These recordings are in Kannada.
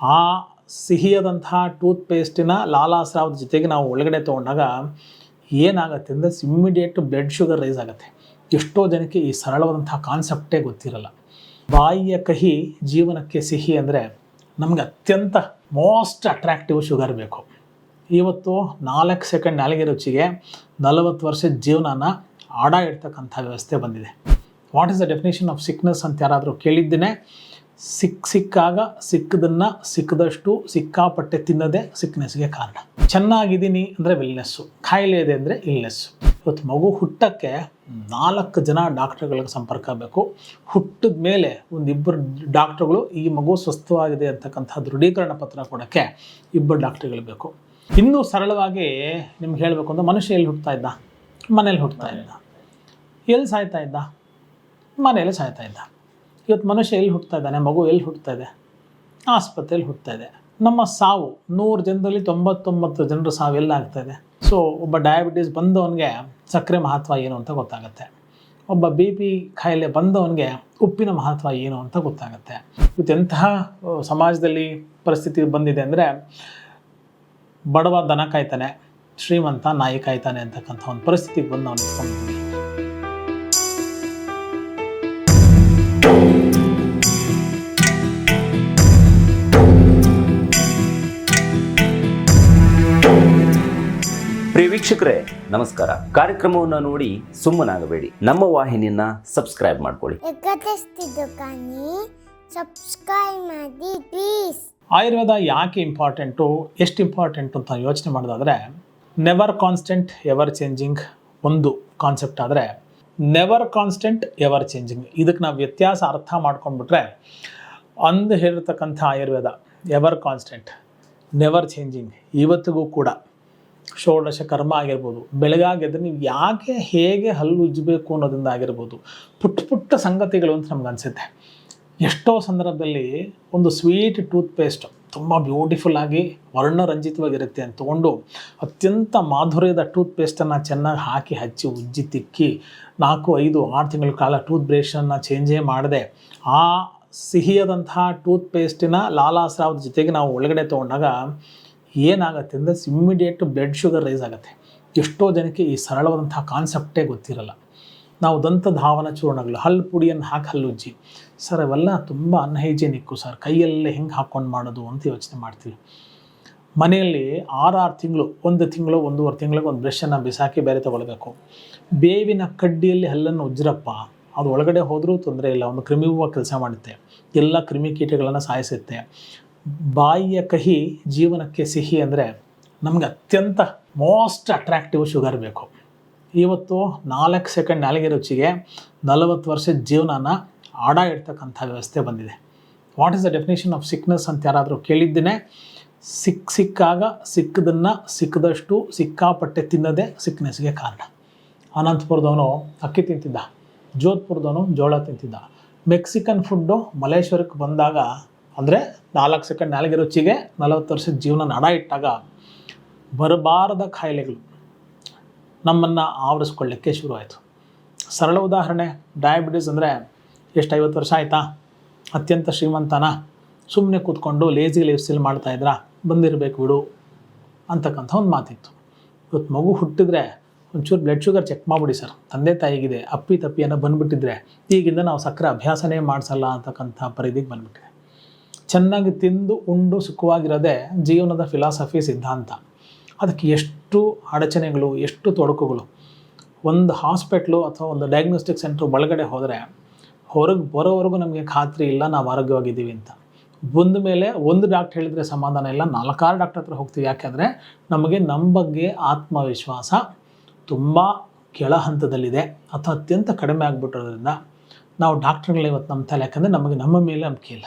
ಆ ಸಿಹಿಯಾದಂಥ ಟೂತ್ ಪೇಸ್ಟಿನ ಲಾಲಾಸ್ರಾವದ ಜೊತೆಗೆ ನಾವು ಒಳಗಡೆ ತೊಗೊಂಡಾಗ ಏನಾಗುತ್ತೆ ಅಂದರೆ ಇಮ್ಮಿಡಿಯೇಟ್ ಬ್ಲಡ್ ಶುಗರ್ ರೈಸ್ ಆಗುತ್ತೆ. ಎಷ್ಟೋ ಜನಕ್ಕೆ ಈ ಸರಳವಾದಂಥ ಕಾನ್ಸೆಪ್ಟೇ ಗೊತ್ತಿರಲ್ಲ. ಬಾಯಿಯ ಕಹಿ ಜೀವನಕ್ಕೆ ಸಿಹಿ ಅಂದರೆ ನಮಗೆ ಅತ್ಯಂತ ಮೋಸ್ಟ್ ಅಟ್ರಾಕ್ಟಿವ್ ಶುಗರ್ ಬೇಕು. ಇವತ್ತು ನಾಲ್ಕು ಸೆಕೆಂಡ್ ನಾಲಿಗೆ ರುಚಿಗೆ ನಲವತ್ತು ವರ್ಷದ ಜೀವನನ ಆಡ ಇಡ್ತಕ್ಕಂಥ ವ್ಯವಸ್ಥೆ ಬಂದಿದೆ. What is the definition of sickness ಅಂತ ಯಾರಾದರೂ ಕೇಳಿದ್ದೇನೆ ಸಿಕ್ ಸಿಕ್ಕಾಗ ಸಿಕ್ಕದನ್ನು ಸಿಕ್ಕದಷ್ಟು ಸಿಕ್ಕಾಪಟ್ಟೆ ತಿನ್ನದೇ ಸಿಕ್ನೆಸ್ಗೆ ಕಾರಣ. ಚೆನ್ನಾಗಿದ್ದೀನಿ ಅಂದರೆ ವೆಲ್ನೆಸ್ಸು ಖಾಯಿಲೆ ಇದೆ ಅಂದರೆ ಇಲ್ನೆಸ್ ಇವತ್ತು ಮಗು ಹುಟ್ಟಕ್ಕೆ ನಾಲ್ಕು ಜನ ಡಾಕ್ಟ್ರುಗಳಿಗೆ ಸಂಪರ್ಕ ಬೇಕು. ಹುಟ್ಟಿದ ಮೇಲೆ ಒಂದಿಬ್ಬರು ಡಾಕ್ಟ್ರುಗಳು ಈ ಮಗು ಸ್ವಸ್ಥವಾಗಿದೆ ಅಂತಕ್ಕಂಥ ದೃಢೀಕರಣ ಪತ್ರ ಕೊಡೋಕ್ಕೆ ಇಬ್ಬರು ಡಾಕ್ಟ್ರುಗಳು ಬೇಕು. ಇನ್ನೂ ಸರಳವಾಗಿ ನಿಮ್ಗೆ ಹೇಳಬೇಕು ಅಂದರೆ ಮನುಷ್ಯ ಎಲ್ಲಿ ಹುಟ್ಟುತ್ತಾ ಇದ್ದ? ಮನೇಲಿ ಹುಟ್ಟುತ್ತಾ ಇದ್ದ. ಎಲ್ಲಿ ಸಾಯ್ತಾ ಇದ್ದ? ಮನೆಯಲ್ಲಿ ಸಾಯ್ತಾ ಇದ್ದ. ಇವತ್ತು ಮನುಷ್ಯ ಎಲ್ಲಿ ಹುಟ್ಟುತ್ತಾ ಇದ್ದಾನೆ? ಮಗು ಎಲ್ಲಿ ಹುಟ್ಟುತ್ತಾ ಇದೆ? ಆಸ್ಪತ್ರೆಯಲ್ಲಿ ಹುಟ್ಟುತ್ತಾ ಇದೆ. ನಮ್ಮ ಸಾವು, ನೂರು ಜನರಲ್ಲಿ ತೊಂಬತ್ತೊಂಬತ್ತು ಜನರು ಸಾವು ಎಲ್ಲ ಆಗ್ತಾ ಇದೆ? ಸೊ ಒಬ್ಬ ಡಯಾಬಿಟೀಸ್ ಬಂದವನಿಗೆ ಸಕ್ಕರೆ ಮಹತ್ವ ಏನು ಅಂತ ಗೊತ್ತಾಗುತ್ತೆ. ಒಬ್ಬ ಬಿ ಪಿ ಖಾಯಿಲೆ ಬಂದವನಿಗೆ ಉಪ್ಪಿನ ಮಹತ್ವ ಏನು ಅಂತ ಗೊತ್ತಾಗುತ್ತೆ. ಇವತ್ತು ಎಂತಹ ಸಮಾಜದಲ್ಲಿ ಪರಿಸ್ಥಿತಿ ಬಂದಿದೆ ಅಂದರೆ ಬಡವ ದನ ಕಾಯ್ತಾನೆ, ಶ್ರೀಮಂತ ನಾಯಿ ಕಾಯ್ತಾನೆ ಅಂತಕ್ಕಂಥ ಒಂದು ಪರಿಸ್ಥಿತಿಗೆ ಬಂದು ನಾವು ಪ್ರಿಯ ವೀಕ್ಷಕರೇ ನಮಸ್ಕಾರ. ಕಾರ್ಯಕ್ರಮವನ್ನು ನೋಡಿ ಸುಮ್ಮನಾಗಬೇಡಿ. ನಮ್ಮ ವಾಹಿನಿಯನ್ನ ಸಬ್ಸ್ಕ್ರೈಬ್ ಮಾಡ್ಕೊಳ್ಳಿ. ಸಬ್ಸ್ಕ್ರೈಬ್ ಮಾಡಿ ಪ್ಲೀಸ್ ಆಯುರ್ವೇದ ಯಾಕೆ ಇಂಪಾರ್ಟೆಂಟು ಎಷ್ಟು ಇಂಪಾರ್ಟೆಂಟ್ ಅಂತ ಯೋಚನೆ ಮಾಡೋದಾದ್ರೆ ನೆವರ್ ಕಾನ್ಸ್ಟೆಂಟ್ ಎವರ್ ಚೇಂಜಿಂಗ್ ಒಂದು ಕಾನ್ಸೆಪ್ಟ್ ಆದರೆ ನೆವರ್ ಕಾನ್ಸ್ಟೆಂಟ್ ಎವರ್ ಚೇಂಜಿಂಗ್ ಇದಕ್ಕೆ ನಾವು ವ್ಯತ್ಯಾಸ ಅರ್ಥ ಮಾಡ್ಕೊಂಡ್ಬಿಟ್ರೆ ಅಂದು ಹೇಳಿರ್ತಕ್ಕಂಥ Ayurveda ever constant never changing ಇವತ್ತಿಗೂ ಕೂಡ. ಷೋಡಶ ಕರ್ಮ ಆಗಿರ್ಬೋದು. ಬೆಳಗಾಗಿದ್ರೆ ನೀವು ಯಾಕೆ ಹೇಗೆ ಹಲ್ಲು ಉಜ್ಜಬೇಕು ಅನ್ನೋದ್ರಿಂದ ಆಗಿರ್ಬೋದು. ಪುಟ್ಟ ಪುಟ್ಟ ಸಂಗತಿಗಳು ಅಂತ ನಮ್ಗೆ ಅನಿಸುತ್ತೆ. ಎಷ್ಟೋ ಸಂದರ್ಭದಲ್ಲಿ ಒಂದು ಸ್ವೀಟ್ ಟೂತ್ ಪೇಸ್ಟ್ ತುಂಬ ಬ್ಯೂಟಿಫುಲ್ ಆಗಿ ವರ್ಣರಂಜಿತವಾಗಿರುತ್ತೆ ಅಂತ ತೊಗೊಂಡು ಅತ್ಯಂತ ಮಾಧುರ್ಯದ ಟೂತ್ ಪೇಸ್ಟನ್ನು ಚೆನ್ನಾಗಿ ಹಾಕಿ, ಹಚ್ಚಿ, ಉಜ್ಜಿ, ತಿಕ್ಕಿ ನಾಲ್ಕು, ಐದು, ಆರು ತಿಂಗಳ ಕಾಲ ಟೂತ್ ಬ್ರೇಷನ್ನು ಚೇಂಜೇ ಮಾಡದೆ. ಆ ಸಿಹಿಯಾದಂತಹ ಟೂತ್ ಪೇಸ್ಟಿನ ಲಾಲಾಸ್ರಾವದ ಜೊತೆಗೆ ನಾವು ಒಳಗಡೆ ತೊಗೊಂಡಾಗ ಏನಾಗುತ್ತೆ ಅಂದರೆ ಇಮ್ಮಿಡಿಯೇಟ್ ಬ್ಲಡ್ ಶುಗರ್ ರೈಸ್ ಆಗುತ್ತೆ. ಎಷ್ಟೋ ಜನಕ್ಕೆ ಈ ಸರಳವಾದಂತಹ ಕಾನ್ಸೆಪ್ಟೇ ಗೊತ್ತಿರಲ್ಲ. ನಾವು ದಂತ ಧಾವನ ಚೂರ್ಣಗಳು, ಹಲ್ಲು ಪುಡಿಯನ್ನು ಹಾಕಿ ಹಲ್ಲುಜ್ಜಿ ಸರ್ ಅವೆಲ್ಲ ತುಂಬ ಅನ್ಹೈಜೆನಿಕ್ಕು ಸರ್, ಕೈಯಲ್ಲೇ ಹೆಂಗೆ ಹಾಕ್ಕೊಂಡು ಮಾಡೋದು? ಅಂತ ಯೋಚನೆ ಮಾಡ್ತೀವಿ. ಮನೆಯಲ್ಲಿ ಆರಾರು ತಿಂಗಳು, ಒಂದು ತಿಂಗಳು, ಒಂದೂವರೆ ತಿಂಗಳಿಗೆ ಒಂದು ಬ್ರಷನ್ನು ಬಿಸಾಕಿ ಬೇರೆ ತೊಗೊಳ್ಬೇಕು. ಬೇವಿನ ಕಡ್ಡಿಯಲ್ಲಿ ಹಲ್ಲನ್ನು ಉಜ್ರಪ್ಪ ಅದು ಒಳಗಡೆ ಹೋದರೂ ತೊಂದರೆ ಇಲ್ಲ, ಒಂದು ಕ್ರಿಮಿಯುವ ಕೆಲಸ ಮಾಡುತ್ತೆ. ಎಲ್ಲ ಕ್ರಿಮಿಕೀಟಗಳನ್ನು ಸಾಯಿಸುತ್ತೆ. ಬಾಯಿಯ ಕಹಿ ಜೀವನಕ್ಕೆ ಸಿಹಿ ಅಂದರೆ ನಮಗೆ ಅತ್ಯಂತ ಮೋಸ್ಟ್ ಅಟ್ರಾಕ್ಟಿವ್ ಶುಗರ್ ಬೇಕು. ಇವತ್ತು ನಾಲ್ಕು ಸೆಕೆಂಡ್ ನಾಲಿಗೆ ರುಚಿಗೆ ನಲವತ್ತು ವರ್ಷದ ಜೀವನನ ಆಡ ಇಡ್ತಕ್ಕಂಥ ವ್ಯವಸ್ಥೆ ಬಂದಿದೆ. What is the definition of sickness ಅಂತ ಯಾರಾದರೂ ಕೇಳಿದ್ದೇನೆ? ಸಿಕ್ ಸಿಕ್ಕಾಗ ಸಿಕ್ಕದನ್ನು ಸಿಕ್ಕದಷ್ಟು ಸಿಕ್ಕಾಪಟ್ಟೆ ತಿನ್ನೋದೇ ಸಿಕ್ನೆಸ್ಗೆ ಕಾರಣ. ಅನಂತಪುರದವನು ಅಕ್ಕಿ ತಿಂತಿದ್ದ, ಜೋಧ್ಪುರದವನು ಜೋಳ ತಿಂತಿದ್ದ. ಮೆಕ್ಸಿಕನ್ ಫುಡ್ಡು ಮಲೇಶ್ವರಕ್ಕೆ ಬಂದಾಗ ಅಂದರೆ ನಾಲ್ಕು ಸೆಕೆಂಡ್ ನಾಲ್ಗೆ ರುಚಿಗೆ ನಲವತ್ತು ವರ್ಷದ ಜೀವನ ನಡ ಇಟ್ಟಾಗ ಬರಬಾರದ ಖಾಯಿಲೆಗಳು ನಮ್ಮನ್ನು ಆವರಿಸ್ಕೊಳ್ಳಿಕ್ಕೆ ಶುರುವಾಯಿತು. ಸರಳ ಉದಾಹರಣೆ ಡಯಾಬಿಟೀಸ್ ಅಂದರೆ ಎಷ್ಟು ಐವತ್ತು ವರ್ಷ ಆಯಿತಾ? ಅತ್ಯಂತ ಶ್ರೀಮಂತನ? ಸುಮ್ಮನೆ ಕೂತ್ಕೊಂಡು ಲೇಜಿ ಲೈಫ್ ಸ್ಟೈಲ್ ಮಾಡ್ತಾಯಿದ್ರಾ ಬಂದಿರಬೇಕು ಬಿಡು ಅಂತಕ್ಕಂಥ ಒಂದು ಮಾತಿತ್ತು. ಇವತ್ತು ಮಗು ಹುಟ್ಟಿದ್ರೆ ಒಂಚೂರು ಬ್ಲಡ್ ಶುಗರ್ ಚೆಕ್ ಮಾಡಿಬಿಡಿ ಸರ್. ತಂದೆ ತಾಯಿಗಿದೆ, ಅಪ್ಪಿ ತಪ್ಪಿಯನ್ನು ಬಂದುಬಿಟ್ಟಿದ್ರೆ ಈಗಿಂದ ನಾವು ಸಕ್ಕರೆ ಅಭ್ಯಾಸನೇ ಮಾಡಿಸಲ್ಲ ಅಂತಕ್ಕಂಥ ಪರಿಧಿಗೆ ಬಂದುಬಿಟ್ಟಿದೆ ಚೆನ್ನಾಗಿ ತಿಂದು ಉಂಡು ಸುಖವಾಗಿರೋದೇ ಜೀವನದ ಫಿಲಾಸಫಿ ಸಿದ್ಧಾಂತ. ಅದಕ್ಕೆ ಎಷ್ಟು ಅಡಚಣೆಗಳು, ಎಷ್ಟು ತೊಡಕುಗಳು. ಒಂದು ಹಾಸ್ಪಿಟ್ಲು ಅಥವಾ ಒಂದು ಡಯಾಗ್ನೋಸ್ಟಿಕ್ ಸೆಂಟ್ರ್ ಒಳಗಡೆ ಹೋದರೆ, ಹೊರಗೆ, ಬರೋವರೆಗೂ ನಮಗೆ ಖಾತ್ರಿ ಇಲ್ಲ, ನಾವು ಆರೋಗ್ಯವಾಗಿದ್ದೀವಿ ಅಂತ. ಬಂದ ಮೇಲೆ ಒಂದು ಡಾಕ್ಟ್ರ್ ಹೇಳಿದರೆ ಸಮಾಧಾನ ಇಲ್ಲ, ನಾಲ್ಕಾರು ಡಾಕ್ಟರ್ ಹತ್ರ ಹೋಗ್ತೀವಿ. ಯಾಕೆಂದರೆ ನಮಗೆ ನಮ್ಮ ಬಗ್ಗೆ ಆತ್ಮವಿಶ್ವಾಸ ತುಂಬ ಕೆಳ ಹಂತದಲ್ಲಿದೆ. ಅಥವಾ ಅತ್ಯಂತ ಕಡಿಮೆ ಆಗಿಬಿಟ್ಟಿರೋದ್ರಿಂದ ನಾವು ಡಾಕ್ಟ್ರುಗಳ ಇವತ್ತು ನಂಬ್ತಾ ಇಲ್ಲ. ಯಾಕಂದರೆ ನಮಗೆ ನಮ್ಮ ಮೇಲೆ ನಂಬಿಕೆ ಇಲ್ಲ.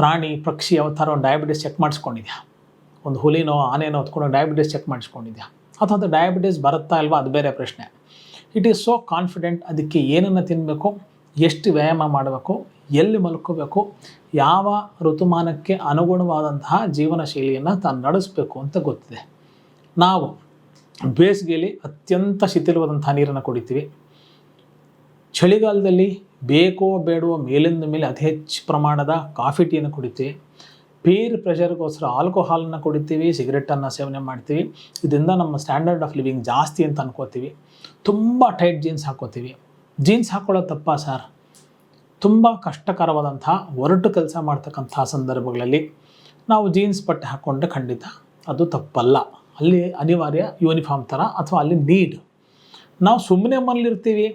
ಪ್ರಾಣಿ, ಪಕ್ಷಿ ಅವತಾರ ಒಂದು ಡಯಾಬಿಟಿಸ್ ಚೆಕ್ ಮಾಡಿಸ್ಕೊಂಡಿದ್ಯಾ? ಒಂದು ಹುಲಿನೋ, ಆನೆನೋ ಹೊತ್ಕೊಂಡು ಡಯಾಬಿಟಿಸ್ ಚೆಕ್ ಮಾಡಿಸ್ಕೊಂಡಿದ್ಯಾ? ಅಥವಾ ಅದು ಡಯಾಬಿಟಿಸ್ ಬರುತ್ತಾ ಇಲ್ವಾ? ಅದು ಬೇರೆ ಪ್ರಶ್ನೆ. ಇಟ್ ಈಸ್ ಸೋ ಕಾನ್ಫಿಡೆಂಟ್ ಅದಕ್ಕೆ ಏನನ್ನು ತಿನ್ನಬೇಕು ಎಷ್ಟು ವ್ಯಾಯಾಮ ಮಾಡಬೇಕು? ಎಲ್ಲಿ ಮಲ್ಕೋಬೇಕು? ಯಾವ ಋತುಮಾನಕ್ಕೆ ಅನುಗುಣವಾದಂತಹ ಜೀವನ ಶೈಲಿಯನ್ನು ತಾನು ನಡೆಸಬೇಕು ಅಂತ ಗೊತ್ತಿದೆ. ನಾವು ಬೇಸಿಗೆಯಲ್ಲಿ ಅತ್ಯಂತ ಶಿಥಿಲವಾದಂತಹ ನೀರನ್ನು ಕುಡಿತೀವಿ. ಚಳಿಗಾಲದಲ್ಲಿ ಬೇಕೋ ಬೇಡವೋ ಮೇಲಿಂದ ಮೇಲೆ ಅತಿ ಹೆಚ್ಚು ಪ್ರಮಾಣದ ಕಾಫಿ ಟೀಯನ್ನು ಕುಡಿತೀವಿ. ಪೀರ್ ಪ್ರೆಷರ್ಗೋಸ್ಕರ ಆಲ್ಕೋಹಾಲನ್ನು ಕುಡಿತೀವಿ ಸಿಗರೆಟನ್ನು ಸೇವನೆ ಮಾಡ್ತೀವಿ. ಇದರಿಂದ ನಮ್ಮ ಸ್ಟ್ಯಾಂಡರ್ಡ್ ಆಫ್ ಲಿವಿಂಗ್ ಜಾಸ್ತಿ ಅಂತ ಅನ್ಕೋತೀವಿ. ತುಂಬ ಟೈಟ್ ಜೀನ್ಸ್ ಹಾಕೋತೀವಿ. ಜೀನ್ಸ್ ಹಾಕೊಳ್ಳೋ ತಪ್ಪ ಸರ್. ತುಂಬ ಕಷ್ಟಕರವಾದಂಥ ಒರಟು ಕೆಲಸ ಮಾಡ್ತಕ್ಕಂಥ ಸಂದರ್ಭಗಳಲ್ಲಿ ನಾವು ಜೀನ್ಸ್ ಬಟ್ಟೆ ಹಾಕ್ಕೊಂಡ್ರೆ ಖಂಡಿತ ಅದು ತಪ್ಪಲ್ಲ. ಅಲ್ಲಿ ಅನಿವಾರ್ಯ ಯೂನಿಫಾರ್ಮ್ ಥರ ಅಥವಾ ಅಲ್ಲಿ ನೀಡ್. ನಾವು ಸುಮ್ಮನೆ ಮನೇಲಿರ್ತೀವಿ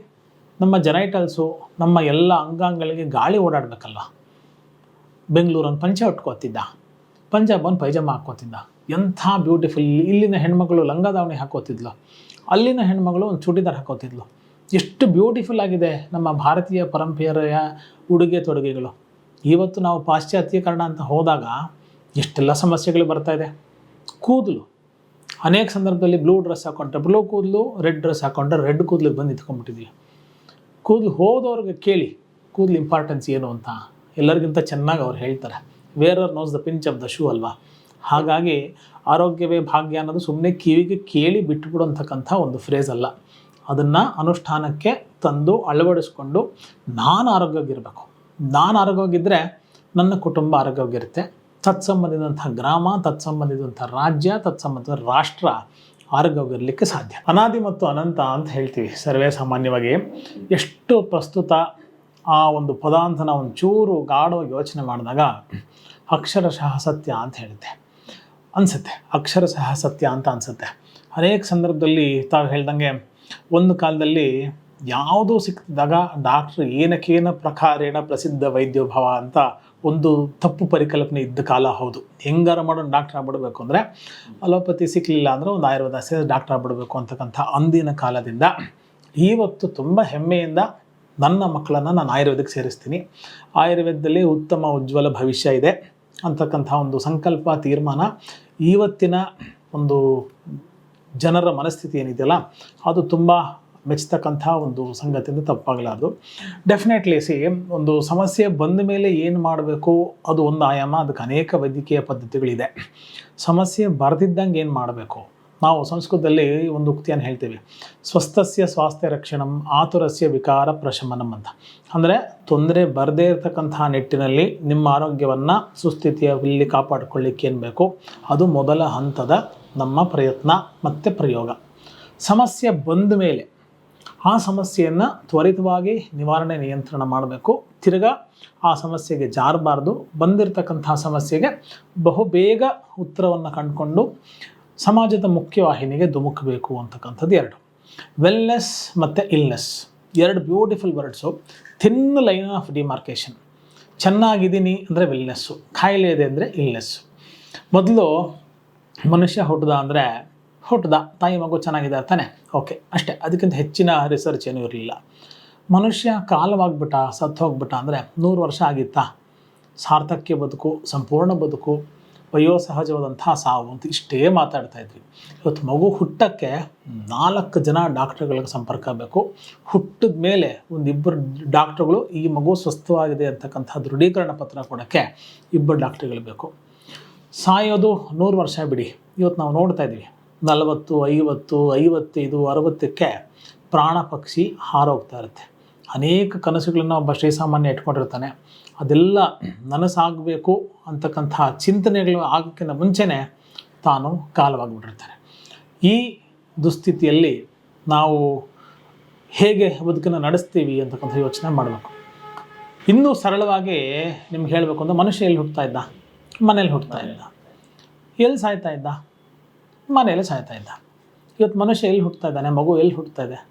ನಮ್ಮ ಜನೈಟಲ್ಸು ನಮ್ಮ ಎಲ್ಲ ಅಂಗಾಂಗಗಳಿಗೆ ಗಾಳಿ ಓಡಾಡಬೇಕಲ್ಲ. ಬೆಂಗಳೂರನ್ನು ಪಂಚೆ ಉಟ್ಕೋತಿದ್ದ ಪಂಜಾಬನ್ನು ಪೈಜಾಮ ಹಾಕೋತಿದ್ದ ಎಂಥ ಬ್ಯೂಟಿಫುಲ್ ಇಲ್ಲಿನ ಹೆಣ್ಮಗಳು ಲಂಗ ದಾವಣಿ ಹಾಕೋತಿದ್ಲು ಅಲ್ಲಿನ ಹೆಣ್ಮಗಳು ಒಂದು ಚೂಡಿದಾರ್ ಹಾಕೋತಿದ್ಲು ಎಷ್ಟು ಬ್ಯೂಟಿಫುಲ್ ಆಗಿದೆ ನಮ್ಮ ಭಾರತೀಯ ಪರಂಪರೆಯ ಉಡುಗೆ ತೊಡುಗೆಗಳು. ಇವತ್ತು ನಾವು ಪಾಶ್ಚಾತ್ಯೀಕರಣ ಅಂತ ಹೋದಾಗ ಎಷ್ಟೆಲ್ಲ ಸಮಸ್ಯೆಗಳು ಬರ್ತಾ ಇದೆ. ಕೂದಲು. ಅನೇಕ ಸಂದರ್ಭದಲ್ಲಿ ಬ್ಲೂ ಡ್ರೆಸ್ ಹಾಕೊಂಡ್ರೆ ಬ್ಲೂ ಕೂದಲು ರೆಡ್ ಡ್ರೆಸ್ ಹಾಕೊಂಡ್ರೆ ರೆಡ್ ಕೂದಲಿಗೆ ಬಂದು ನಿಂತ್ಕೊಂಡ್ಬಿಟ್ಟಿದ್ವಿ. ಕೂದಲು ಹೋದವ್ರಿಗೆ ಕೇಳಿ, ಕೂದಲು ಇಂಪಾರ್ಟೆನ್ಸ್ ಏನು ಅಂತ. ಎಲ್ಲರಿಗಿಂತ ಚೆನ್ನಾಗಿ ಅವ್ರು ಹೇಳ್ತಾರೆ. Wearer knows the pinch of the shoe ಅಲ್ವಾ? ಹಾಗಾಗಿ ಆರೋಗ್ಯವೇ ಭಾಗ್ಯ ಅನ್ನೋದು ಸುಮ್ಮನೆ ಕಿವಿಗೆ ಕೇಳಿ ಬಿಟ್ಟುಬಿಡುವಂತಕ್ಕಂಥ ಒಂದು ಫ್ರೇಸ್ ಅಲ್ಲ. ಅದನ್ನು ಅನುಷ್ಠಾನಕ್ಕೆ ತಂದು ಅಳವಡಿಸ್ಕೊಂಡು ನಾನು ಆರೋಗ್ಯವಾಗಿರಬೇಕು. ನಾನು ಆರೋಗ್ಯವಾಗಿದ್ದರೆ ನನ್ನ ಕುಟುಂಬ ಆರೋಗ್ಯವಾಗಿರುತ್ತೆ. ತತ್ಸಂಬಂಧಿದಂಥ ಗ್ರಾಮ ತತ್ಸಂಬಂಧಿದಂಥ ರಾಜ್ಯ ತತ್ಸಂಬಂಧಿದ ರಾಷ್ಟ್ರ ಆರೋಗ್ಯವಾಗಿರಲಿಕ್ಕೆ ಸಾಧ್ಯ. ಅನಾದಿ ಮತ್ತು ಅನಂತ ಅಂತ ಹೇಳ್ತೀವಿ ಸರ್ವೇ ಸಾಮಾನ್ಯವಾಗಿ. ಎಷ್ಟು ಪ್ರಸ್ತುತ ಆ ಒಂದು ಪದಾಂತನ ಒಂಚೂರು ಗಾಢವಾಗಿ ಯೋಚನೆ ಮಾಡಿದಾಗ ಅಕ್ಷರಶಃ ಸತ್ಯ ಅಂತ ಹೇಳುತ್ತೆ. ಅನಿಸುತ್ತೆ. ಅಕ್ಷರಶಃ ಸತ್ಯ ಅಂತ ಅನಿಸುತ್ತೆ. ಅನೇಕ ಸಂದರ್ಭದಲ್ಲಿ ತಾವು ಹೇಳ್ದಂಗೆ ಒಂದು ಕಾಲದಲ್ಲಿ ಯಾವುದೂ ಸಿಕ್ಕಿದಾಗ ಡಾಕ್ಟ್ರ್ ಏನಕ್ಕೇನ ಪ್ರಕಾರೇಣ ಪ್ರಸಿದ್ಧ ವೈದ್ಯೋಭವ ಅಂತ ಒಂದು ತಪ್ಪು ಪರಿಕಲ್ಪನೆ ಇದ್ದ ಕಾಲ ಹೌದು. ಹೆಂಗಾರ ಮಾಡೋ ಡಾಕ್ಟರ್ ಆಗ್ಬಿಡ್ಬೇಕು ಅಂದರೆ ಅಲೋಪತಿ ಸಿಕ್ಕಲಿಲ್ಲ ಅಂದರೆ ಒಂದು ಆಯುರ್ವೇದ ಸೇರಿ ಡಾಕ್ಟರ್ ಆಗ್ಬಿಡ್ಬೇಕು ಅಂತಕ್ಕಂಥ ಅಂದಿನ ಕಾಲದಿಂದ ಇವತ್ತು ತುಂಬ ಹೆಮ್ಮೆಯಿಂದ ನನ್ನ ಮಕ್ಕಳನ್ನು ನಾನು ಆಯುರ್ವೇದಕ್ಕೆ ಸೇರಿಸ್ತೀನಿ. ಆಯುರ್ವೇದದಲ್ಲಿ ಉತ್ತಮ ಉಜ್ವಲ ಭವಿಷ್ಯ ಇದೆ ಅಂತಕ್ಕಂಥ ಒಂದು ಸಂಕಲ್ಪ, ತೀರ್ಮಾನ ಇವತ್ತಿನ ಒಂದು ಜನರ ಮನಸ್ಥಿತಿ ಏನಿದೆಯಲ್ಲ, ಅದು ತುಂಬ ಮೆಚ್ಚತಕ್ಕಂಥ ಒಂದು ಸಂಗತಿಯಿಂದ ತಪ್ಪಾಗಲಾರ್ದು ಡೆಫಿನೆಟ್ಲಿ ಸಿ ಒಂದು ಸಮಸ್ಯೆ ಬಂದ ಮೇಲೆ ಏನು ಮಾಡಬೇಕು? ಅದು ಒಂದು ಆಯಾಮ, ಅದಕ್ಕೆ ಅನೇಕ ವೈದ್ಯಕೀಯ ಪದ್ಧತಿಗಳಿದೆ. ಸಮಸ್ಯೆ ಬರೆದಿದ್ದಂಗೆ ಏನು ಮಾಡಬೇಕು? ನಾವು ಸಂಸ್ಕೃತದಲ್ಲಿ ಒಂದು ಉಕ್ತಿಯನ್ನು ಹೇಳ್ತೀವಿ. ಸ್ವಸ್ಥಸ್ಯ ಸ್ವಾಸ್ಥ್ಯ ರಕ್ಷಣಂ ಆತುರಸ್ಯ ವಿಕಾರ ಪ್ರಶಮನಂ ಅಂತ. ಅಂದರೆ ತೊಂದರೆ ಬರದೇ ಇರತಕ್ಕಂತಹ ನಿಟ್ಟಿನಲ್ಲಿ ನಿಮ್ಮ ಆರೋಗ್ಯವನ್ನು, ಸುಸ್ಥಿತಿಯಲ್ಲಿ ಕಾಪಾಡಿಕೊಳ್ಳಿಕ್ಕೆ ಏನು ಬೇಕು? ಅದು ಮೊದಲ ಹಂತದ ನಮ್ಮ ಪ್ರಯತ್ನ ಮತ್ತು ಪ್ರಯೋಗ. ಸಮಸ್ಯೆ ಬಂದ ಮೇಲೆ ಆ ಸಮಸ್ಯೆಯನ್ನು ತ್ವರಿತವಾಗಿ ನಿವಾರಣೆ ನಿಯಂತ್ರಣ ಮಾಡಬೇಕು. ತಿರ್ಗಾ ಆ ಸಮಸ್ಯೆಗೆ ಜಾರಬಾರ್ದು. ಬಂದಿರತಕ್ಕಂಥ ಸಮಸ್ಯೆಗೆ ಬಹುಬೇಗ ಉತ್ತರವನ್ನು ಕಂಡುಕೊಂಡು ಸಮಾಜದ ಮುಖ್ಯವಾಹಿನಿಗೆ ಧುಮುಕಬೇಕು ಅಂತಕ್ಕಂಥದ್ದು ಎರಡು. ವೆಲ್ನೆಸ್ ಮತ್ತು ಇಲ್ನೆಸ್ ಎರಡು beautiful words thin line of demarcation ಚೆನ್ನಾಗಿದ್ದೀನಿ ಅಂದರೆ ವೆಲ್ನೆಸ್ಸು ಕಾಯಿಲೆ ಇದೆ ಅಂದರೆ ಇಲ್ನೆಸ್ಸು ಮೊದಲು ಮನುಷ್ಯ ಹುಟ್ಟದ ಅಂದರೆ ಹುಟ್ಟದ ತಾಯಿ ಮಗು ಚೆನ್ನಾಗಿದೆ ತಾನೆ ಓಕೆ, ಅಷ್ಟೇ. ಅದಕ್ಕಿಂತ ಹೆಚ್ಚಿನ ರಿಸರ್ಚ್ ಏನೂ ಇರಲಿಲ್ಲ. ಮನುಷ್ಯ ಕಾಲವಾಗ್ಬಿಟ್ಟ ಸತ್ತು ಹೋಗ್ಬಿಟ್ಟ ಅಂದರೆ ನೂರು ವರ್ಷ ಆಗಿತ್ತಾ? ಸಾರ್ಥಕ್ಯ ಬದುಕು, ಸಂಪೂರ್ಣ ಬದುಕು ವಯೋಸಹಜವಾದಂಥ ಸಾವು ಅಂತ ಇಷ್ಟೇ ಮಾತಾಡ್ತಾ ಇದ್ವಿ. ಇವತ್ತು ಮಗು ಹುಟ್ಟಕ್ಕೆ ನಾಲ್ಕು ಜನ ಡಾಕ್ಟ್ರುಗಳಿಗೆ ಸಂಪರ್ಕ ಬೇಕು. ಹುಟ್ಟಿದ ಮೇಲೆ ಒಂದಿಬ್ಬರು ಡಾಕ್ಟ್ರುಗಳು ಈ ಮಗು ಸ್ವಸ್ಥವಾಗಿದೆ ಅಂತಕ್ಕಂಥ ದೃಢೀಕರಣ ಪತ್ರ ಕೊಡೋಕ್ಕೆ ಇಬ್ಬರು ಡಾಕ್ಟ್ರುಗಳು ಬೇಕು. ಸಾಯೋದು ನೂರು ವರ್ಷ ಬಿಡಿ. ಇವತ್ತು ನಾವು ನೋಡ್ತಾ ಇದ್ದೀವಿ ನಲವತ್ತು, ಐವತ್ತು, ಐವತ್ತೈದು, ಅರವತ್ತಕ್ಕೆ ಪ್ರಾಣ ಪಕ್ಷಿ ಹಾರೋಗ್ತಾ ಇರುತ್ತೆ. ಅನೇಕ ಕನಸುಗಳನ್ನು ಒಬ್ಬ ಶ್ರೀಸಾಮಾನ್ಯ ಇಟ್ಕೊಂಡಿರ್ತಾನೆ. ಅದೆಲ್ಲ ನನಸಾಗಬೇಕು ಅಂತಕ್ಕಂತಹ ಚಿಂತನೆಗಳು ಆಗೋಕ್ಕಿಂತ ಮುಂಚೆನೇ ತಾನು ಕಾಲವಾಗಿಬಿಟ್ಟಿರ್ತಾನೆ. ಈ ದುಸ್ಥಿತಿಯಲ್ಲಿ ನಾವು ಹೇಗೆ ಬದುಕನ್ನು ನಡೆಸ್ತೀವಿ ಅಂತಕ್ಕಂಥ ಯೋಚನೆ ಮಾಡಬೇಕು. ಇನ್ನೂ ಸರಳವಾಗಿ ನಿಮ್ಗೆ ಹೇಳಬೇಕು ಅಂದರೆ ಮನುಷ್ಯ ಎಲ್ಲಿ ಹುಟ್ಟುತ್ತಾ ಇದ್ದ? ಮನೇಲಿ ಹುಟ್ಟುತ್ತಾ ಇದ್ದ. ಎಲ್ಲಿ ಸಾಯ್ತಾ ಇದ್ದ? ಮನೆಯಲ್ಲಿ ಸಾಯ್ತಾ ಇದ್ದ. ಇವತ್ತು ಮನುಷ್ಯ ಎಲ್ಲಿ ಹುಟ್ಟುತ್ತಾ ಇದ್ದಾನೆ? ಮಗು ಎಲ್ಲಿ ಹುಟ್ಟುತ್ತಾ ಇದೆ?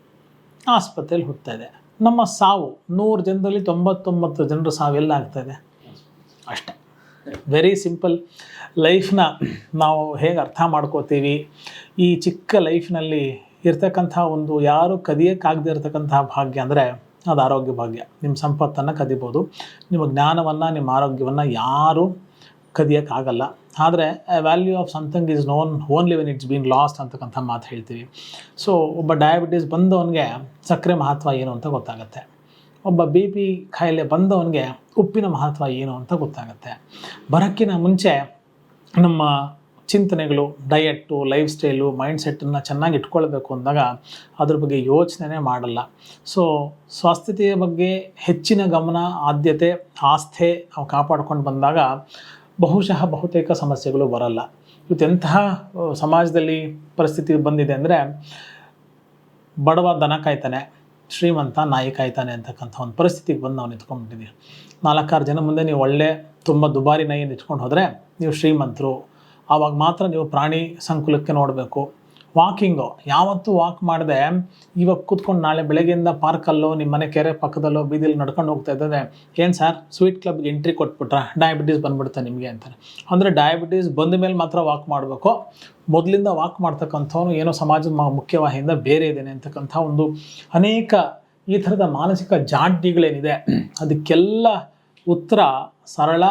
ಆಸ್ಪತ್ರೆಯಲ್ಲಿ ಹುಟ್ಟುತ್ತಾ ಇದೆ. ನಮ್ಮ ಸಾವು, ನೂರು ಜನರಲ್ಲಿ ತೊಂಬತ್ತೊಂಬತ್ತು ಜನರು ಸಾವು ಎಲ್ಲ ಆಗ್ತಾ ಇದೆ? ಅಷ್ಟೇ. ವೆರಿ ಸಿಂಪಲ್ ಲೈಫ್ನ ನಾವು ಹೇಗೆ ಅರ್ಥ ಮಾಡ್ಕೋತೀವಿ? ಈ ಚಿಕ್ಕ ಲೈಫ್ನಲ್ಲಿ ಇರ್ತಕ್ಕಂಥ ಒಂದು ಯಾರು ಕದಿಯೋಕ್ಕಾಗದೇ ಇರತಕ್ಕಂತಹ ಭಾಗ್ಯ ಅಂದರೆ ಅದು ಆರೋಗ್ಯ ಭಾಗ್ಯ. ನಿಮ್ಮ ಸಂಪತ್ತನ್ನು ಕದಿಬೋದು. ನಿಮ್ಮ ಜ್ಞಾನವನ್ನು, ನಿಮ್ಮ ಆರೋಗ್ಯವನ್ನು ಯಾರು ಕದಿಯೋಕ್ಕಾಗಲ್ಲ. ಆದರೆ value of something is known only when it's been lost ಅಂತಕ್ಕಂಥ ಮಾತು ಹೇಳ್ತೀವಿ. ಸೊ ಒಬ್ಬ ಡಯಾಬಿಟೀಸ್ ಬಂದವನಿಗೆ ಸಕ್ಕರೆ ಮಹತ್ವ ಏನು ಅಂತ ಗೊತ್ತಾಗುತ್ತೆ. ಒಬ್ಬ ಬಿ ಪಿ ಖಾಯಿಲೆ ಬಂದವನಿಗೆ ಉಪ್ಪಿನ ಮಹತ್ವ ಏನು ಅಂತ ಗೊತ್ತಾಗುತ್ತೆ. ಬರೋಕ್ಕಿಂತ ಮುಂಚೆ ನಮ್ಮ ಚಿಂತನೆಗಳು ಡಯೆಟ್ಟು ಲೈಫ್ ಸ್ಟೈಲು ಮೈಂಡ್ ಸೆಟ್ಟನ್ನು ಚೆನ್ನಾಗಿ ಇಟ್ಕೊಳ್ಬೇಕು ಅಂದಾಗ ಅದ್ರ ಬಗ್ಗೆ ಯೋಚನೆ ಮಾಡಲ್ಲ. ಸೊ ಸ್ವಾಸ್ಥ್ಯತೆಯ ಬಗ್ಗೆ ಹೆಚ್ಚಿನ ಗಮನ, ಆದ್ಯತೆ, ಆಸ್ಥೆ ನಾವು ಕಾಪಾಡ್ಕೊಂಡು ಬಂದಾಗ ಬಹುಶಃ ಬಹುತೇಕ ಸಮಸ್ಯೆಗಳು ಬರಲ್ಲ. ಇವತ್ತೆಂತಹ ಸಮಾಜದಲ್ಲಿ ಪರಿಸ್ಥಿತಿ ಬಂದಿದೆ ಅಂದರೆ ಬಡವ ದನ ಕಾಯ್ತಾನೆ, ಶ್ರೀಮಂತ ನಾಯಿ ಕಾಯ್ತಾನೆ ಅಂತಕ್ಕಂಥ ಒಂದು ಪರಿಸ್ಥಿತಿಗೆ ಬಂದು ನಾವು ನಿಂತ್ಕೊಂಡ್ಬಿಟ್ಟಿದ್ದೀವಿ ನಾಲ್ಕಾರು ಜನ ಮುಂದೆ ನೀವು ಒಳ್ಳೆ ತುಂಬ ದುಬಾರಿ ನಾಯಿಯನ್ನು ಇಟ್ಕೊಂಡು ಹೋದರೆ ನೀವು ಶ್ರೀಮಂತರು. ಆವಾಗ ಮಾತ್ರ ನೀವು ಪ್ರಾಣಿ ಸಂಕುಲಕ್ಕೆ ನೋಡಬೇಕು. ವಾಕಿಂಗು ಯಾವತ್ತೂ ವಾಕ್ ಮಾಡದೆ ಇವಾಗ ಕೂತ್ಕೊಂಡು ನಾಳೆ ಬೆಳಗ್ಗೆಯಿಂದ ಪಾರ್ಕಲ್ಲೋ ನಿಮ್ಮ ಮನೆ ಕೆರೆ ಪಕ್ಕದಲ್ಲೋ, ಬೀದಿಲಿ ನಡ್ಕೊಂಡು ಹೋಗ್ತಾ ಇದ್ದಾರೆ ಏನು ಸರ್ ಸ್ವೀಟ್ ಕ್ಲಬ್ಗೆ ಎಂಟ್ರಿ ಕೊಟ್ಬಿಟ್ರೆ? ಡಯಾಬಿಟೀಸ್ ಬಂದ್ಬಿಡುತ್ತೆ ನಿಮಗೆ ಅಂತಾರೆ. ಅಂದರೆ ಡಯಾಬಿಟೀಸ್ ಬಂದ ಮೇಲೆ ಮಾತ್ರ ವಾಕ್ ಮಾಡಬೇಕು. ಮೊದಲಿಂದ ವಾಕ್ ಮಾಡ್ತಕ್ಕಂಥವನು ಏನೋ ಸಮಾಜದ ಮುಖ್ಯವಾಹಿಯಿಂದ ಬೇರೆ ಇದ್ದೇನೆ ಅಂತಕ್ಕಂಥ ಒಂದು ಅನೇಕ ಈ ಥರದ ಮಾನಸಿಕ ಜಾಡ್ಯಗಳೇನಿದೆ ಅದಕ್ಕೆಲ್ಲ ಉತ್ತರ ಸರಳ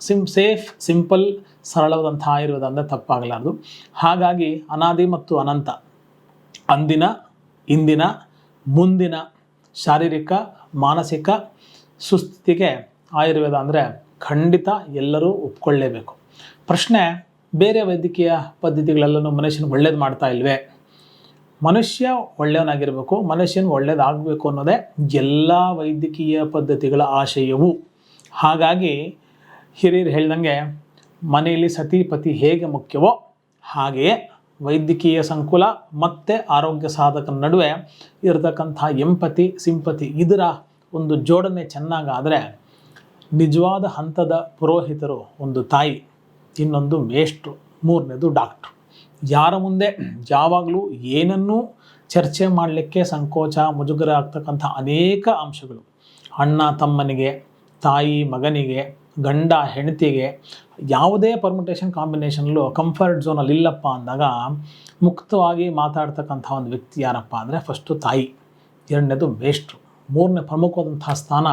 ಸಿಮ್ ಸೇಫ್ ಸಿಂಪಲ್ ಸರಳವಾದಂಥ ಆಯುರ್ವೇದ ತಪ್ಪಾಗಲಾರದು. ಹಾಗಾಗಿ ಅನಾದಿ ಮತ್ತು ಅನಂತ. ಅಂದಿನ, ಇಂದಿನ, ಮುಂದಿನ, ಶಾರೀರಿಕ, ಮಾನಸಿಕ ಸುಸ್ಥಿತಿಗೆ ಆಯುರ್ವೇದ ಅಂದರೆ ಖಂಡಿತ ಎಲ್ಲರೂ ಒಪ್ಕೊಳ್ಳೇಬೇಕು. ಪ್ರಶ್ನೆ, ಬೇರೆ ವೈದ್ಯಕೀಯ ಪದ್ಧತಿಗಳೆಲ್ಲನೂ ಮನುಷ್ಯನ ಒಳ್ಳೇದು ಮಾಡ್ತಾ ಇಲ್ವೇ? ಮನುಷ್ಯ ಒಳ್ಳೆಯವನಾಗಿರಬೇಕು ಮನುಷ್ಯನ ಒಳ್ಳೇದಾಗಬೇಕು ಅನ್ನೋದೇ ಎಲ್ಲ ವೈದ್ಯಕೀಯ ಪದ್ಧತಿಗಳ ಆಶಯವು. ಹಾಗಾಗಿ ಹಿರಿಯರು ಹೇಳ್ದಂಗೆ ಮನೆಯಲ್ಲಿ ಸತಿ ಪತಿ ಹೇಗೆ ಮುಖ್ಯವೋ ಹಾಗೆಯೇ ವೈದ್ಯಕೀಯ ಸಂಕುಲ ಮತ್ತು ಆರೋಗ್ಯ ಸಾಧಕನ ನಡುವೆ ಇರತಕ್ಕಂಥ ಎಂಪತಿ ಸಿಂಪತಿ ಇದರ ಒಂದು ಜೋಡಣೆ ಚೆನ್ನಾಗಾದರೆ ನಿಜವಾದ ಹಂತದ ಪುರೋಹಿತರು ಒಂದು ತಾಯಿ, ಇನ್ನೊಂದು ಮೇಷ್ಟ್ರು, ಮೂರನೇದು ಡಾಕ್ಟ್ರು ಯಾರ ಮುಂದೆ ಯಾವಾಗಲೂ ಏನನ್ನೂ ಚರ್ಚೆ ಮಾಡಲಿಕ್ಕೆ ಸಂಕೋಚ, ಮುಜುಗರ ಆಗ್ತಕ್ಕಂಥ ಅನೇಕ ಅಂಶಗಳು. ಅಣ್ಣ ತಮ್ಮನಿಗೆ, ತಾಯಿ ಮಗನಿಗೆ ಗಂಡ ಹೆಂಡತಿಗೆ ಯಾವುದೇ ಪರ್ಮಿಟೇಷನ್ ಕಾಂಬಿನೇಷನ್ಲು ಕಂಫರ್ಟ್ ಝೋನಲ್ಲಿ ಇಲ್ಲಪ್ಪ ಅಂದಾಗ ಮುಕ್ತವಾಗಿ ಮಾತಾಡ್ತಕ್ಕಂಥ ಒಂದು ವ್ಯಕ್ತಿ ಯಾರಪ್ಪ ಅಂದರೆ ಫಸ್ಟು ತಾಯಿ, ಎರಡನೇದು ಮೇಷ್ಟ್ರು. ಮೂರನೇ ಪ್ರಮುಖವಾದಂತಹ ಸ್ಥಾನ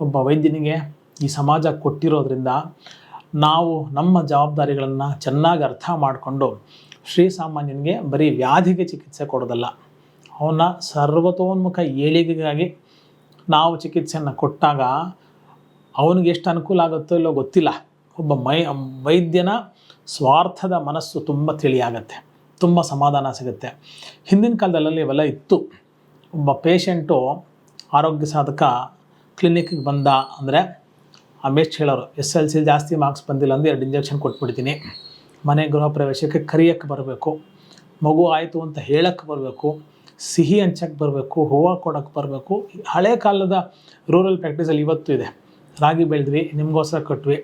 ಒಬ್ಬ ವೈದ್ಯನಿಗೆ ಈ ಸಮಾಜ ಕೊಟ್ಟಿರೋದ್ರಿಂದ ನಾವು ನಮ್ಮ ಜವಾಬ್ದಾರಿಗಳನ್ನು ಚೆನ್ನಾಗಿ ಅರ್ಥ ಮಾಡಿಕೊಂಡು ಶ್ರೀಸಾಮಾನ್ಯನಿಗೆ ಬರೀ ವ್ಯಾಧಿಗೆ ಚಿಕಿತ್ಸೆ ಕೊಡೋದಲ್ಲ ಅವನ ಸರ್ವತೋನ್ಮುಖ ಏಳಿಗೆಗಾಗಿ ನಾವು ಚಿಕಿತ್ಸೆಯನ್ನು ಕೊಟ್ಟಾಗ ಅವನಿಗೆ ಎಷ್ಟು ಅನುಕೂಲ ಆಗುತ್ತೋ ಇಲ್ಲೋ ಗೊತ್ತಿಲ್ಲ. ಒಬ್ಬ ಮೈ, ವೈದ್ಯನ ಸ್ವಾರ್ಥದ ಮನಸ್ಸು ತುಂಬ ತಿಳಿಯಾಗತ್ತೆ, ತುಂಬ ಸಮಾಧಾನ ಸಿಗುತ್ತೆ. ಹಿಂದಿನ ಕಾಲದಲ್ಲಿ ಇವೆಲ್ಲ ಇತ್ತು. ಒಬ್ಬ ಪೇಷಂಟು ಆರೋಗ್ಯ ಸಾಧಕ ಕ್ಲಿನಿಕ್ಗೆ ಬಂದ ಅಂದರೆ ಅಮೇಶ್ ಹೇಳೋರು, ಎಸ್ ಎಲ್ ಸಿ ಜಾಸ್ತಿ ಮಾರ್ಕ್ಸ್ ಬಂದಿಲ್ಲ ಅಂದರೆ ಎರಡು ಇಂಜೆಕ್ಷನ್ ಕೊಟ್ಬಿಡ್ತೀನಿ. ಮನೆ ಗೃಹ ಪ್ರವೇಶಕ್ಕೆ ಕರಿಯಕ್ಕೆ ಬರಬೇಕು. ಮಗು ಆಯಿತು ಅಂತ ಹೇಳಕ್ಕೆ ಬರಬೇಕು. ಸಿಹಿ ಹಂಚಕ್ಕೆ ಬರಬೇಕು, ಹೂವು ಕೊಡೋಕ್ಕೆ ಬರಬೇಕು. ಹಳೆ ಕಾಲದ ರೂರಲ್ ಪ್ರಾಕ್ಟೀಸಲ್ಲಿ ಇವತ್ತು ಇದೆ. ರಾಗಿ ಬೆಳೆದ್ವಿ ನಿಮಗೋಸ್ಕರ ಕಟ್ವಿ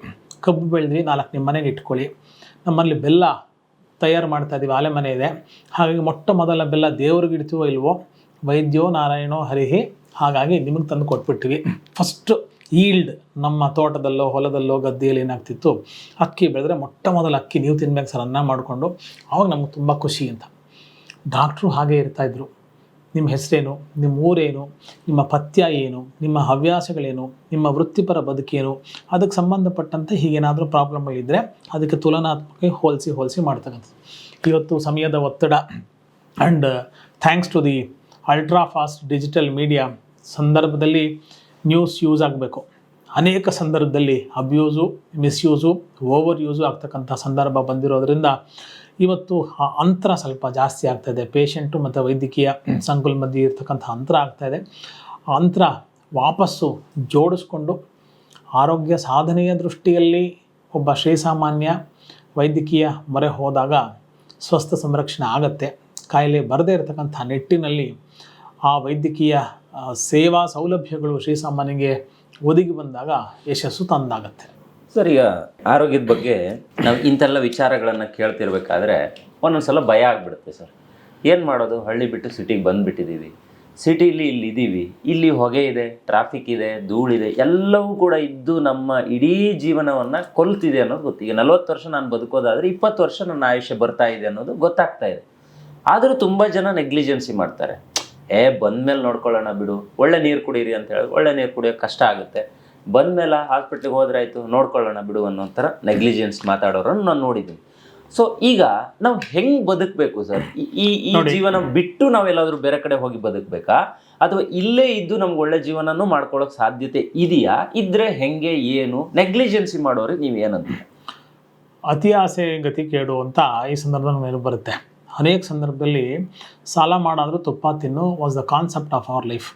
ಕಬ್ಬು ಬೆಳೆದ್ವಿ ನಾಲ್ಕು ನಿಮ್ಮ ಮನೆಗೆ ಇಟ್ಕೊಳ್ಳಿ. ನಮ್ಮಲ್ಲಿ ಬೆಲ್ಲ ತಯಾರು ಮಾಡ್ತಾ ಇದ್ದೀವಿ ಆಲೆ ಮನೆ ಇದೆ. ಹಾಗಾಗಿ ಮೊಟ್ಟ ಮೊದಲ ಬೆಲ್ಲ ದೇವ್ರಿಗೆ ಇಡ್ತೀವೋ ಇಲ್ವೋ, ವೈದ್ಯೋ ನಾರಾಯಣೋ ಹರಿಹಿ, ಹಾಗಾಗಿ ನಿಮಗೆ ತಂದು ಕೊಟ್ಬಿಟ್ವಿ. ಫಸ್ಟ್ ಈಲ್ಡ್ ನಮ್ಮ ತೋಟದಲ್ಲೋ, ಹೊಲದಲ್ಲೋ ಗದ್ದೆಯಲ್ಲಿ ಏನಾಗ್ತಿತ್ತು, ಅಕ್ಕಿ ಬೆಳೆದ್ರೆ ಮೊಟ್ಟ ಮೊದಲ ಅಕ್ಕಿ ನೀವು ತಿನ್ಬೇಕು ಸರ್, ಅನ್ನ ಮಾಡಿಕೊಂಡು. ಅವಾಗ ನಮ್ಗೆ ತುಂಬ ಖುಷಿ ಅಂತ. ಡಾಕ್ಟ್ರು ಹಾಗೆ ಇರ್ತಾಯಿದ್ರು ನಿಮ್ಮ ಹೆಸರೇನು, ನಿಮ್ಮ ಊರೇನು, ನಿಮ್ಮ ಪಥ್ಯ ಏನು, ನಿಮ್ಮ ಹವ್ಯಾಸಗಳೇನು, ನಿಮ್ಮ ವೃತ್ತಿಪರ ಬದುಕೇನು ಅದಕ್ಕೆ ಸಂಬಂಧಪಟ್ಟಂತೆ ಹೀಗೇನಾದರೂ ಪ್ರಾಬ್ಲಮ್ಗಳಿದ್ದರೆ ಅದಕ್ಕೆ ತುಲನಾತ್ಮಕ ಹೋಲಿಸಿ ಹೋಲಿಸಿ ಮಾಡ್ತಕ್ಕಂಥದ್ದು. ಇವತ್ತು ಸಮಯದ ಒತ್ತಡ and thanks to the ultra fast digital media ಸಂದರ್ಭದಲ್ಲಿ ನ್ಯೂಸ್ ಯೂಸ್ ಆಗಬೇಕು. ಅನೇಕ ಸಂದರ್ಭದಲ್ಲಿ ಅಬ್ಯೂಸು ಮಿಸ್ಯೂಸು ಓವರ್ ಯೂಸು ಆಗ್ತಕ್ಕಂಥ ಸಂದರ್ಭ ಬಂದಿರೋದ್ರಿಂದ ಇವತ್ತು ಆ ಅಂತರ ಸ್ವಲ್ಪ ಜಾಸ್ತಿ ಆಗ್ತಾಯಿದೆ ಪೇಷಂಟು ಮತ್ತು ವೈದ್ಯಕೀಯ ಸಂಕುಲ ಮಧ್ಯೆ ಇರ್ತಕ್ಕಂಥ ಅಂತರ ಆಗ್ತಾಯಿದೆ ಆ ಅಂತರ ವಾಪಸ್ಸು ಜೋಡಿಸ್ಕೊಂಡು ಆರೋಗ್ಯ ಸಾಧನೆಯ ದೃಷ್ಟಿಯಲ್ಲಿ ಒಬ್ಬ ಶ್ರೀಸಾಮಾನ್ಯ ವೈದ್ಯಕೀಯ ಮೊರೆ ಹೋದಾಗ ಸ್ವಸ್ಥ ಸಂರಕ್ಷಣೆ ಆಗತ್ತೆ. ಕಾಯಿಲೆ ಬರದೇ ಇರತಕ್ಕಂಥ ನಿಟ್ಟಿನಲ್ಲಿ ಆ ವೈದ್ಯಕೀಯ ಸೇವಾ ಸೌಲಭ್ಯಗಳು ಶ್ರೀಸಾಮಾನ್ಯಗೆ ಒದಗಿ ಬಂದಾಗ ಯಶಸ್ಸು ತಂದಾಗತ್ತೆ. ಸರ್ ಆರೋಗ್ಯದ ಬಗ್ಗೆ ನಾವು ಇಂಥೆಲ್ಲ ವಿಚಾರಗಳನ್ನು ಕೇಳ್ತಿರ್ಬೇಕಾದ್ರೆ ಒಂದೊಂದ್ಸಲ ಭಯ ಆಗ್ಬಿಡುತ್ತೆ ಸರ್. ಏನು ಮಾಡೋದು? ಹಳ್ಳಿ ಬಿಟ್ಟು ಸಿಟಿಗೆ ಬಂದುಬಿಟ್ಟಿದ್ದೀವಿ ಸಿಟಿಲಿ ಇಲ್ಲಿ ಇದ್ದೀವಿ ಇಲ್ಲಿ ಹೊಗೆ ಇದೆ ಟ್ರಾಫಿಕ್ ಇದೆ ಧೂಳಿದೆ ಎಲ್ಲವೂ ಕೂಡ ಇದ್ದು ನಮ್ಮ ಇಡೀ ಜೀವನವನ್ನು ಕೊಲ್ತಿದೆ ಅನ್ನೋದು ಗೊತ್ತು. ಈಗ ನಲ್ವತ್ತು ವರ್ಷ ನಾನು ಬದುಕೋದಾದ್ರೆ ಇಪ್ಪತ್ತು ವರ್ಷ ನನ್ನ ಆಯುಷ್ಯ ಬರ್ತಾ ಇದೆ ಅನ್ನೋದು ಗೊತ್ತಾಗ್ತಾ ಇದೆ. ಆದರೂ ತುಂಬ ಜನ ನೆಗ್ಲಿಜೆನ್ಸಿ ಮಾಡ್ತಾರೆ. ಏ, ಬಂದ್ಮೇಲೆ ನೋಡ್ಕೊಳ್ಳೋಣ ಬಿಡು. ಒಳ್ಳೆ ನೀರು ಕುಡೀರಿ ಅಂತ ಹೇಳಿ ಒಳ್ಳೆ ನೀರು ಕುಡಿಯೋಕೆ ಕಷ್ಟ ಆಗುತ್ತೆ. ಬಂದ್ಮೇಲೆ ಹಾಸ್ಪಿಟ್ಲಿಗೆ ಹೋದ್ರೆ ಆಯಿತು ನೋಡ್ಕೊಳ್ಳೋಣ ಬಿಡು ಅನ್ನೋ ಥರ ನೆಗ್ಲಿಜೆನ್ಸ್ ಮಾತಾಡೋರನ್ನು ನಾನು ನೋಡಿದ್ದೀನಿ. ಸೊ ಈಗ ನಾವು ಹೆಂಗ್ ಬದುಕಬೇಕು ಸರ್? ಈ ಈ ಜೀವನ ಬಿಟ್ಟು ನಾವೆಲ್ಲಾದರೂ ಬೇರೆ ಕಡೆ ಹೋಗಿ ಬದುಕಬೇಕಾ? ಅಥವಾ ಇಲ್ಲೇ ಇದ್ದು ನಮ್ಗೆ ಒಳ್ಳೆ ಜೀವನನೂ ಮಾಡ್ಕೊಳ್ಳೋಕೆ ಸಾಧ್ಯತೆ ಇದೆಯಾ? ಇದ್ರೆ ಹೆಂಗೆ ಏನು? ನೆಗ್ಲಿಜೆನ್ಸಿ ಮಾಡೋರಿಗೆ ನೀವು ಏನಂತ ಅತಿ ಆಸೆ ಗತಿ ಕೇಡು ಅಂತ ಈ ಸಂದರ್ಭದಲ್ಲಿ ಮೇಲೆ ಬರುತ್ತೆ. ಅನೇಕ ಸಂದರ್ಭದಲ್ಲಿ ಸಾಲ ಮಾಡಾದರೂ ತುಪ್ಪ ತಿನ್ನು was the concept of our life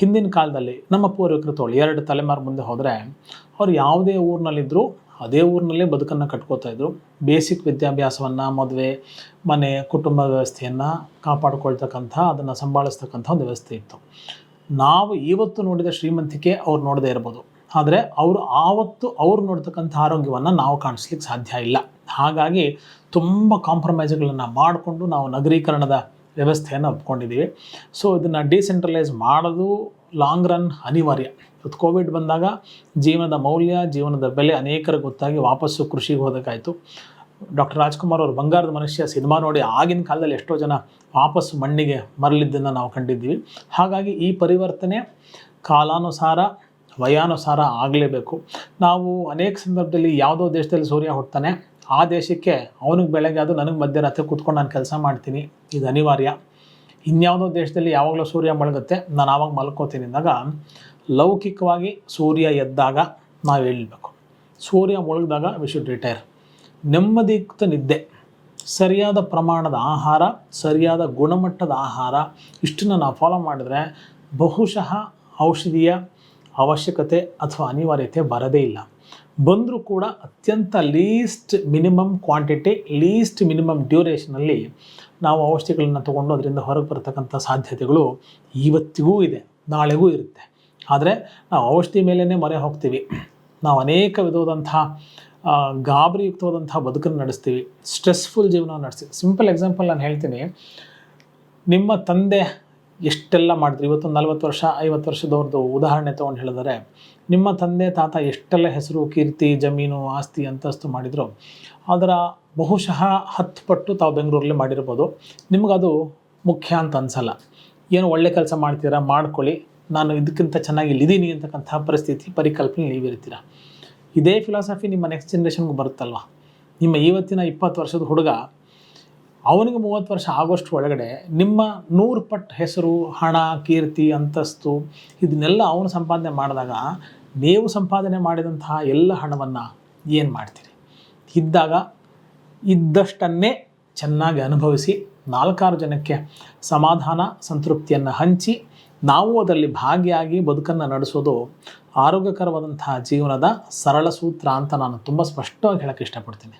ಹಿಂದಿನ ಕಾಲದಲ್ಲಿ ನಮ್ಮ ಪೂರ್ವಿಕರು ತೋಳಿ ಎರಡು ತಲೆಮಾರು ಮುಂದೆ ಹೋದರೆ ಅವ್ರು ಯಾವುದೇ ಊರಿನಲ್ಲಿದ್ದರೂ ಅದೇ ಊರಿನಲ್ಲೇ ಬದುಕನ್ನು ಕಟ್ಕೋತಾ ಇದ್ರು. ಬೇಸಿಕ್ ವಿದ್ಯಾಭ್ಯಾಸವನ್ನು, ಮದುವೆ, ಮನೆ, ಕುಟುಂಬ ವ್ಯವಸ್ಥೆಯನ್ನು ಕಾಪಾಡಿಕೊಳ್ತಕ್ಕಂಥ, ಅದನ್ನು ಸಂಭಾಳಿಸ್ತಕ್ಕಂಥ ಒಂದು ವ್ಯವಸ್ಥೆ ಇತ್ತು. ನಾವು ಇವತ್ತು ನೋಡಿದ ಶ್ರೀಮಂತಿಕೆ ಅವ್ರು ನೋಡದೇ ಇರ್ಬೋದು. ಆದರೆ ಅವರು ಆವತ್ತು ಅವ್ರು ನೋಡ್ತಕ್ಕಂಥ ಆರೋಗ್ಯವನ್ನು ನಾವು ಕಾಣಿಸ್ಲಿಕ್ಕೆ ಸಾಧ್ಯ ಇಲ್ಲ. ಹಾಗಾಗಿ ತುಂಬ ಕಾಂಪ್ರಮೈಸ್ಗಳನ್ನು ಮಾಡಿಕೊಂಡು ನಾವು ನಗರೀಕರಣದ ವ್ಯವಸ್ಥೆಯನ್ನು ಒಪ್ಕೊಂಡಿದ್ದೀವಿ ಸೊ ಇದನ್ನು ಡಿಸೆಂಟ್ರಲೈಸ್ ಮಾಡೋದು ಲಾಂಗ್ ರನ್ ಅನಿವಾರ್ಯ. ಇವತ್ತು ಕೋವಿಡ್ ಬಂದಾಗ ಜೀವನದ ಮೌಲ್ಯ, ಜೀವನದ ಬೆಲೆ ಅನೇಕರಿಗೆ ಗೊತ್ತಾಗಿ ವಾಪಸ್ಸು ಕೃಷಿಗೆ ಹೋದಕ್ಕಾಯಿತು. ಡಾಕ್ಟರ್ ರಾಜ್ಕುಮಾರ್ ಅವರು ಬಂಗಾರದ ಮನುಷ್ಯ ಸಿನಿಮಾ ನೋಡಿ ಆಗಿನ ಕಾಲದಲ್ಲಿ ಎಷ್ಟೋ ಜನ ವಾಪಸ್ಸು ಮಣ್ಣಿಗೆ ಮರಳಿದ್ದನ್ನು ನಾವು ಕಂಡಿದ್ದೀವಿ. ಹಾಗಾಗಿ ಈ ಪರಿವರ್ತನೆ ಕಾಲಾನುಸಾರ, ವಯಾನುಸಾರ ಆಗಲೇಬೇಕು. ನಾವು ಅನೇಕ ಸಂದರ್ಭದಲ್ಲಿ ಯಾವುದೋ ದೇಶದಲ್ಲಿ ಸೂರ್ಯ ಹುಡ್ತಾನೆ ಆ ದೇಶಕ್ಕೆ ಅವನಿಗೆ ಬೆಳಗ್ಗೆ ಅದು ನನಗೆ ಮಧ್ಯರಾತ್ರಿ ಕೂತ್ಕೊಂಡು ನಾನು ಕೆಲಸ ಮಾಡ್ತೀನಿ. ಇದು ಅನಿವಾರ್ಯ. ಇನ್ಯಾವುದೋ ದೇಶದಲ್ಲಿ ಯಾವಾಗಲೂ ಸೂರ್ಯ ಮಳಗುತ್ತೆ ನಾನು ಆವಾಗ ಮಲ್ಕೋತೀನಿ ಅಂದಾಗ ಲೌಕಿಕವಾಗಿ ಸೂರ್ಯ ಎದ್ದಾಗ ನಾವು ಹೇಳಬೇಕು. ಸೂರ್ಯ ಮುಳುಗಿದಾಗ ವಿ ಶುಡ್ ರಿಟೈರ್ ನೆಮ್ಮದಿಯುಕ್ತ ನಿದ್ದೆ, ಸರಿಯಾದ ಪ್ರಮಾಣದ ಆಹಾರ, ಸರಿಯಾದ ಗುಣಮಟ್ಟದ ಆಹಾರ, ಇಷ್ಟನ್ನು ನಾವು ಫಾಲೋ ಮಾಡಿದ್ರೆ ಬಹುಶಃ ಔಷಧಿಯ ಅವಶ್ಯಕತೆ ಅಥವಾ ಅನಿವಾರ್ಯತೆ ಬರದೇ ಇಲ್ಲ. ಬಂದರೂ ಕೂಡ ಅತ್ಯಂತ least minimum quantity least minimum ಡ್ಯೂರೇಷನಲ್ಲಿ ನಾವು ಔಷಧಿಗಳನ್ನು ತಗೊಂಡು ಅದರಿಂದ ಹೊರಗೆ ಬರತಕ್ಕಂಥ ಸಾಧ್ಯತೆಗಳು ಇವತ್ತಿಗೂ ಇದೆ, ನಾಳೆಗೂ ಇರುತ್ತೆ. ಆದರೆ ನಾವು ಔಷಧಿ ಮೇಲೇ ಮೊರೆ ಹೋಗ್ತೀವಿ. ನಾವು ಅನೇಕ ವಿಧವಾದಂಥ ಗಾಬರಿಯುಕ್ತವಾದಂಥ ಬದುಕನ್ನು ನಡೆಸ್ತೀವಿ. ಸ್ಟ್ರೆಸ್ಫುಲ್ ಜೀವನ ನಡೆಸ್ತೀವಿ. ಸಿಂಪಲ್ ಎಕ್ಸಾಂಪಲ್ ನಾನು ಹೇಳ್ತೀನಿ. ನಿಮ್ಮ ತಂದೆ ಎಷ್ಟೆಲ್ಲ ಮಾಡಿದ್ರು? ಇವತ್ತು ನಲ್ವತ್ತು ವರ್ಷ, ಐವತ್ತು ವರ್ಷದವ್ರದ್ದು ಉದಾಹರಣೆ ತೊಗೊಂಡು ಹೇಳಿದರೆ, ನಿಮ್ಮ ತಂದೆ, ತಾತ ಎಷ್ಟೆಲ್ಲ ಹೆಸರು, ಕೀರ್ತಿ, ಜಮೀನು, ಆಸ್ತಿ ಅಂತಸ್ತು ಮಾಡಿದ್ರು, ಅದರ ಬಹುಶಃ ಹತ್ತು ಪಟ್ಟು ತಾವು ಬೆಂಗಳೂರಲ್ಲಿ ಮಾಡಿರ್ಬೋದು. ನಿಮಗದು ಮುಖ್ಯ ಅಂತ ಅನ್ಸಲ್ಲ. ಏನು ಒಳ್ಳೆ ಕೆಲಸ ಮಾಡ್ತೀರಾ? ಮಾಡ್ಕೊಳ್ಳಿ. ನಾನು ಇದಕ್ಕಿಂತ ಚೆನ್ನಾಗಿ ಇಲ್ಲಿದ್ದೀನಿ ಅಂತಕ್ಕಂಥ ಪರಿಸ್ಥಿತಿ ಪರಿಕಲ್ಪನೆ ನೀವಿರ್ತೀರ. ಇದೇ ಫಿಲಾಸಫಿ ನಿಮ್ಮ ನೆಕ್ಸ್ಟ್ ಜನ್ರೇಷನ್ಗೂ ಬರುತ್ತಲ್ವ? ನಿಮ್ಮ ಇವತ್ತಿನ ಇಪ್ಪತ್ತು ವರ್ಷದ ಹುಡುಗ ಅವನಿಗೆ ಮೂವತ್ತು ವರ್ಷ ಆಗೋಷ್ಟು ಒಳಗಡೆ ನಿಮ್ಮ ನೂರು ಪಟ್ಟು ಹೆಸರು, ಹಣ, ಕೀರ್ತಿ, ಅಂತಸ್ತು ಇದನ್ನೆಲ್ಲ ಅವನು ಸಂಪಾದನೆ ಮಾಡಿದಾಗ ನೀವು ಸಂಪಾದನೆ ಮಾಡಿದಂತಹ ಎಲ್ಲ ಹಣವನ್ನು ಏನು ಮಾಡ್ತೀರಿ? ಇದ್ದಾಗ ಇದ್ದಷ್ಟನ್ನೇ ಚೆನ್ನಾಗಿ ಅನುಭವಿಸಿ ನಾಲ್ಕಾರು ಜನಕ್ಕೆ ಸಮಾಧಾನ, ಸಂತೃಪ್ತಿಯನ್ನು ಹಂಚಿ ನಾವು ಅದರಲ್ಲಿ ಭಾಗಿಯಾಗಿ ಬದುಕನ್ನು ನಡೆಸೋದು ಆರೋಗ್ಯಕರವಾದಂತಹ ಜೀವನದ ಸರಳ ಸೂತ್ರ ಅಂತ ನಾನು ತುಂಬ ಸ್ಪಷ್ಟವಾಗಿ ಹೇಳೋಕ್ಕೆ ಇಷ್ಟಪಡ್ತೀನಿ.